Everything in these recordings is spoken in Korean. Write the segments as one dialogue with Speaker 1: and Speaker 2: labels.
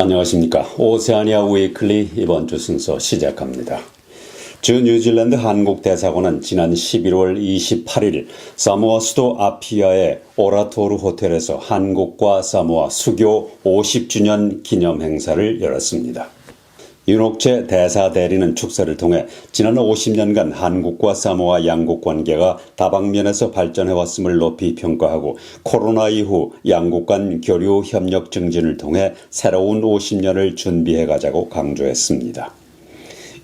Speaker 1: 안녕하십니까. 오세아니아 위클리 이번 주 순서 시작합니다. 주 뉴질랜드 한국 대사관은 지난 11월 28일 사모아 수도 아피아의 오라토르 호텔에서 한국과 사모아 수교 50주년 기념 행사를 열었습니다. 윤옥재 대사 대리는 축사를 통해 지난 50년간 한국과 사모아 양국 관계가 다방면에서 발전해왔음을 높이 평가하고 코로나 이후 양국 간 교류 협력 증진을 통해 새로운 50년을 준비해 가자고 강조했습니다.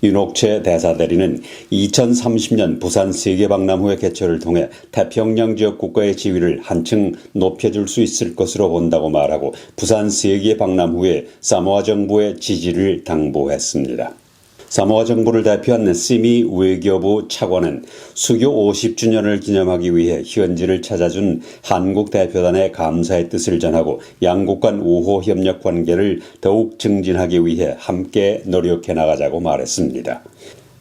Speaker 1: 윤옥채 대사 대리는 2030년 부산 세계박람 후의 개최를 통해 태평양 지역 국가의 지위를 한층 높여줄 수 있을 것으로 본다고 말하고 부산 세계박람 후에 사모아 정부의 지지를 당부했습니다. 사모아 정부를 대표한 시미 외교부 차관은 수교 50주년을 기념하기 위해 현지를 찾아준 한국 대표단의 감사의 뜻을 전하고 양국 간 우호 협력 관계를 더욱 증진하기 위해 함께 노력해 나가자고 말했습니다.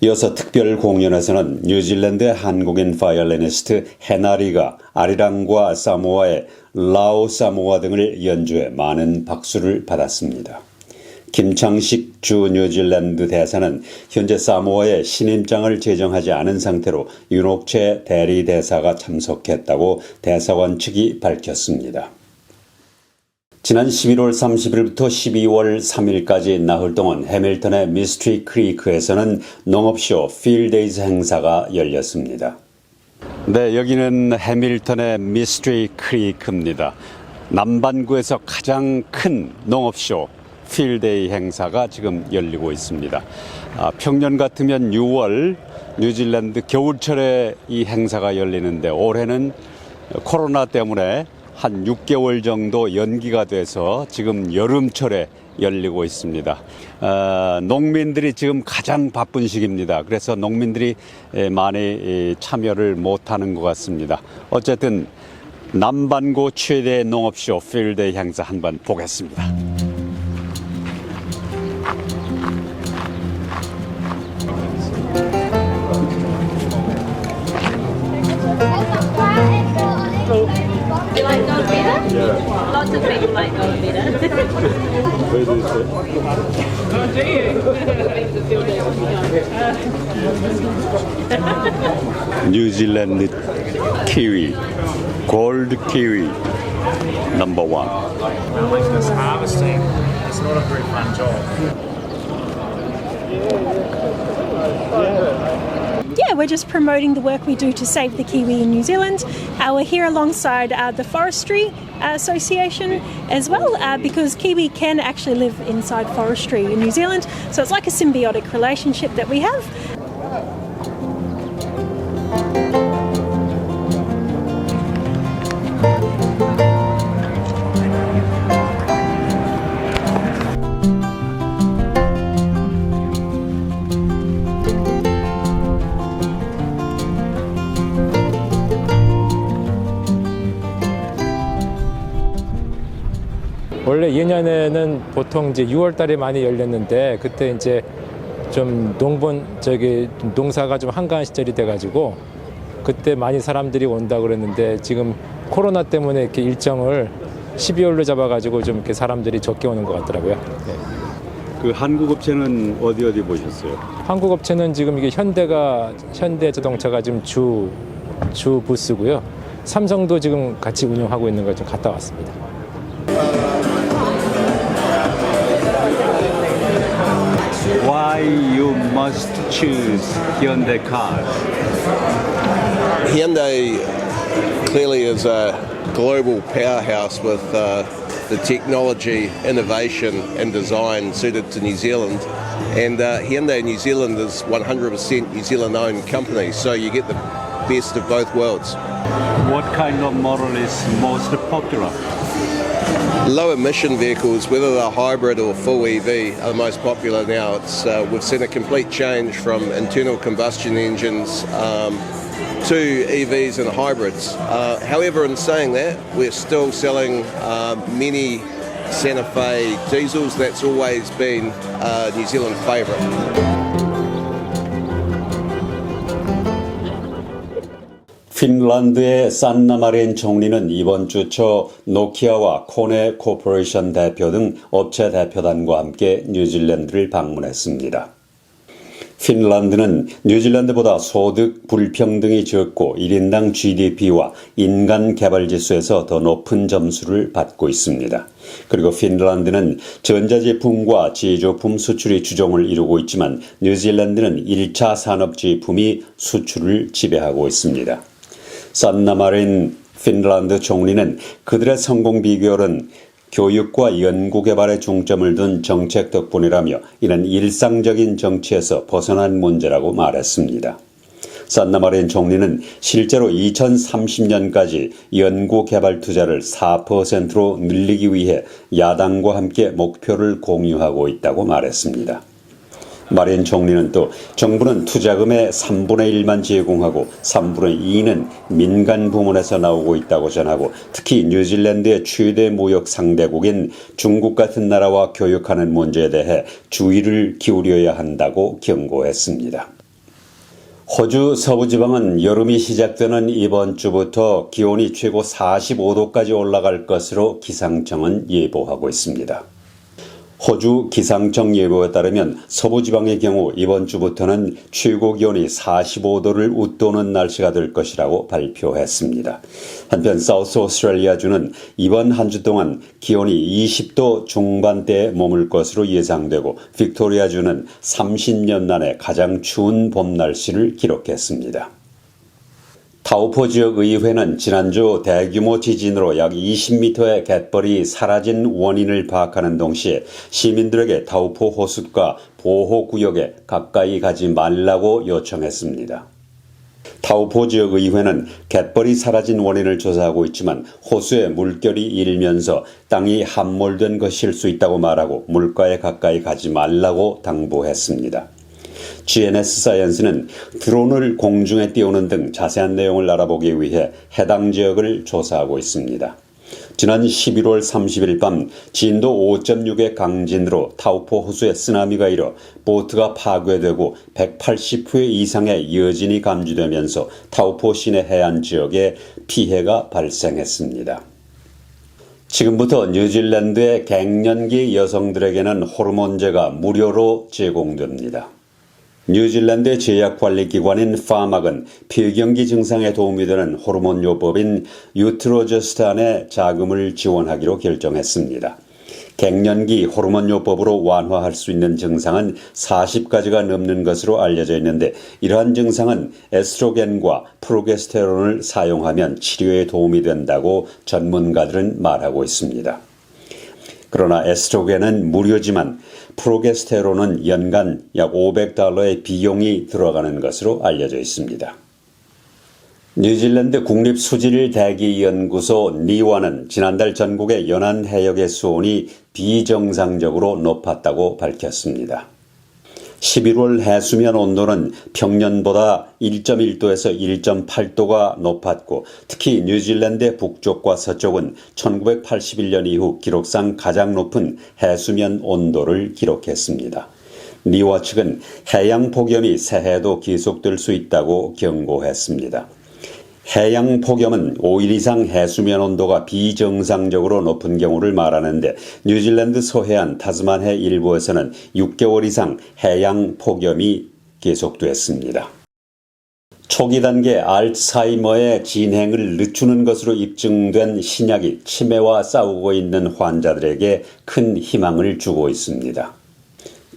Speaker 1: 이어서 특별 공연에서는 뉴질랜드의 한국인 파이올리니스트 헤나리가 아리랑과 사모아의 라오 사모아 등을 연주해 많은 박수를 받았습니다. 김창식 주 뉴질랜드 대사는 현재 사모아에 신임장을 제정하지 않은 상태로 윤옥채 대리 대사가 참석했다고 대사관 측이 밝혔습니다. 지난 11월 30일부터 12월 3일까지 나흘 동안 해밀턴의 미스트리 크리크에서는 농업쇼 필데이즈 행사가 열렸습니다. 네, 여기는 해밀턴의 미스트리 크리크입니다. 남반구에서 가장 큰 농업쇼 필데이 행사가 지금 열리고 있습니다. 아, 평년 같으면 6월 뉴질랜드 겨울철에 이 행사가 열리는데 올해는 코로나 때문에 한 6개월 정도 연기가 돼서 지금 여름철에 열리고 있습니다. 아, 농민들이 지금 가장 바쁜 시기입니다. 그래서 농민들이 에, 많이 에, 참여를 못하는 것 같습니다. 어쨌든 남반구 최대 농업쇼 필드 행사 한번 보겠습니다.
Speaker 2: Lots of people
Speaker 1: might know him better. New Zealand kiwi, gold kiwi, number one. Now,
Speaker 3: like this harvesting, it's not a very fun job.
Speaker 4: We're just promoting the work we do to save the kiwi in New Zealand. Uh, we're here alongside uh, the Forestry uh, Association as well uh, because kiwi can actually live inside forestry in New Zealand. So it's like a symbiotic relationship that we have.
Speaker 5: 원래 예년에는 보통 이제 6월 달에 많이 열렸는데 그때 이제 좀 농본 저기 좀 농사가 좀 한가한 시절이 돼 가지고 그때 많이 사람들이 온다 그랬는데 지금 코로나 때문에 이렇게 일정을 12월로 잡아 가지고 좀 이렇게 사람들이 적게 오는 것 같더라고요. 네.
Speaker 1: 그 한국 업체는 어디 어디 보셨어요?
Speaker 5: 한국 업체는 지금 이게 현대가 현대 자동차가 지금 주 주 부스고요. 삼성도 지금 같이 운영하고 있는 걸 좀 갔다 왔습니다.
Speaker 1: Why you must choose Hyundai cars?
Speaker 6: Hyundai clearly is a global powerhouse with uh, the technology, innovation, and design suited to New Zealand. And uh, Hyundai New Zealand is 100% New Zealand owned company, so you get the best of both worlds.
Speaker 1: What kind of model is most popular?
Speaker 6: Low emission vehicles, whether they're hybrid or full EV, are the most popular now. It's, uh, we've seen a complete change from internal combustion engines um, to EVs and hybrids. Uh, however, in saying that, we're still selling uh, many Santa Fe diesels. That's always been a New Zealand favourite.
Speaker 1: 핀란드의 산나마린 총리는 이번 주 초 노키아와 코네 코퍼레이션 대표 등 업체 대표단과 함께 뉴질랜드를 방문했습니다. 핀란드는 뉴질랜드보다 소득 불평등이 적고 1인당 GDP와 인간 개발 지수에서 더 높은 점수를 받고 있습니다. 그리고 핀란드는 전자제품과 제조품 수출이 주종을 이루고 있지만 뉴질랜드는 1차 산업제품이 수출을 지배하고 있습니다. 산나마린 핀란드 총리는 그들의 성공 비결은 교육과 연구개발에 중점을 둔 정책 덕분이라며 이는 일상적인 정치에서 벗어난 문제라고 말했습니다. 산나마린 총리는 실제로 2030년까지 연구개발 투자를 4%로 늘리기 위해 야당과 함께 목표를 공유하고 있다고 말했습니다. 마린 총리는 또 정부는 투자금의 3분의 1만 제공하고 3분의 2는 민간 부문에서 나오고 있다고 전하고 특히 뉴질랜드의 최대 무역 상대국인 중국 같은 나라와 교육하는 문제에 대해 주의를 기울여야 한다고 경고했습니다. 호주 서부지방은 여름이 시작되는 이번 주부터 기온이 최고 45도까지 올라갈 것으로 기상청은 예보하고 있습니다. 호주 기상청 예보에 따르면 서부지방의 경우 이번 주부터는 최고 기온이 45도를 웃도는 날씨가 될 것이라고 발표했습니다. 한편 사우스 오스트레일리아주는 이번 한 주 동안 기온이 20도 중반대에 머물 것으로 예상되고 빅토리아주는 30년 만에 가장 추운 봄 날씨를 기록했습니다. 타우포 지역 의회는 지난주 대규모 지진으로 약 20m의 갯벌이 사라진 원인을 파악하는 동시에 시민들에게 타우포 호숫가 보호구역에 가까이 가지 말라고 요청했습니다. 타우포 지역 의회는 갯벌이 사라진 원인을 조사하고 있지만 호수에 물결이 일면서 땅이 함몰된 것일 수 있다고 말하고 물가에 가까이 가지 말라고 당부했습니다. GNS 사이언스는 드론을 공중에 띄우는 등 자세한 내용을 알아보기 위해 해당 지역을 조사하고 있습니다. 지난 11월 30일 밤 진도 5.6의 강진으로 타우포 호수에 쓰나미가 일어 보트가 파괴되고 180회 이상의 여진이 감지되면서 타우포 시내 해안 지역에 피해가 발생했습니다. 지금부터 뉴질랜드의 갱년기 여성들에게는 호르몬제가 무료로 제공됩니다. 뉴질랜드 제약관리기관인 파막은 폐경기 증상에 도움이 되는 호르몬 요법인 유트로저스탄에 자금을 지원하기로 결정했습니다. 갱년기 호르몬 요법으로 완화할 수 있는 증상은 40가지가 넘는 것으로 알려져 있는데 이러한 증상은 에스트로겐과 프로게스테론을 사용하면 치료에 도움이 된다고 전문가들은 말하고 있습니다. 그러나 에스트로겐은 무료지만 프로게스테론은 연간 약 500달러의 비용이 들어가는 것으로 알려져 있습니다. 뉴질랜드 국립수질대기연구소 니와는 지난달 전국의 연안 해역의 수온이 비정상적으로 높았다고 밝혔습니다. 11월 해수면 온도는 평년보다 1.1도에서 1.8도가 높았고 특히 뉴질랜드 북쪽과 서쪽은 1981년 이후 기록상 가장 높은 해수면 온도를 기록했습니다. 니와 측은 해양 폭염이 새해도 계속될 수 있다고 경고했습니다. 해양 폭염은 5일 이상 해수면 온도가 비정상적으로 높은 경우를 말하는데 뉴질랜드 서해안 타스만해 일부에서는 6개월 이상 해양 폭염이 계속됐습니다. 초기 단계 알츠하이머의 진행을 늦추는 것으로 입증된 신약이 치매와 싸우고 있는 환자들에게 큰 희망을 주고 있습니다.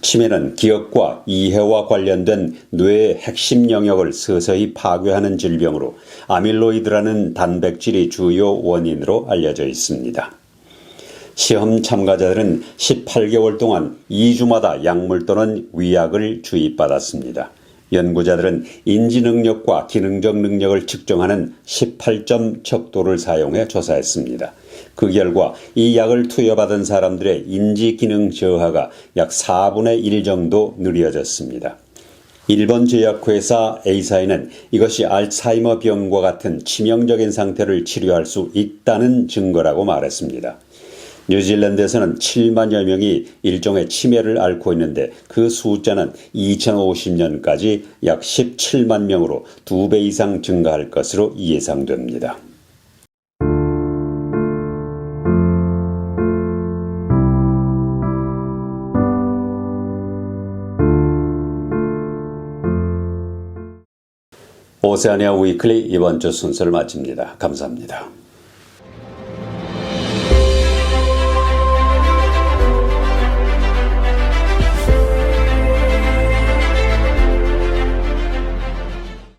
Speaker 1: 치매는 기억과 이해와 관련된 뇌의 핵심 영역을 서서히 파괴하는 질병으로 아밀로이드라는 단백질이 주요 원인으로 알려져 있습니다. 시험 참가자들은 18개월 동안 2주마다 약물 또는 위약을 주입받았습니다. 연구자들은 인지 능력과 기능적 능력을 측정하는 18점 척도를 사용해 조사했습니다. 그 결과 이 약을 투여받은 사람들의 인지 기능 저하가 약 4분의 1 정도 느려졌습니다. 일본 제약회사 A사에는 이것이 알츠하이머 병과 같은 치명적인 상태를 치료할 수 있다는 증거라고 말했습니다. 뉴질랜드에서는 7만여 명이 일종의 치매를 앓고 있는데 그 숫자는 2050년까지 약 17만 명으로 두배 이상 증가할 것으로 예상됩니다. 오세아니아 위클리 이번 주 순서를 마칩니다. 감사합니다.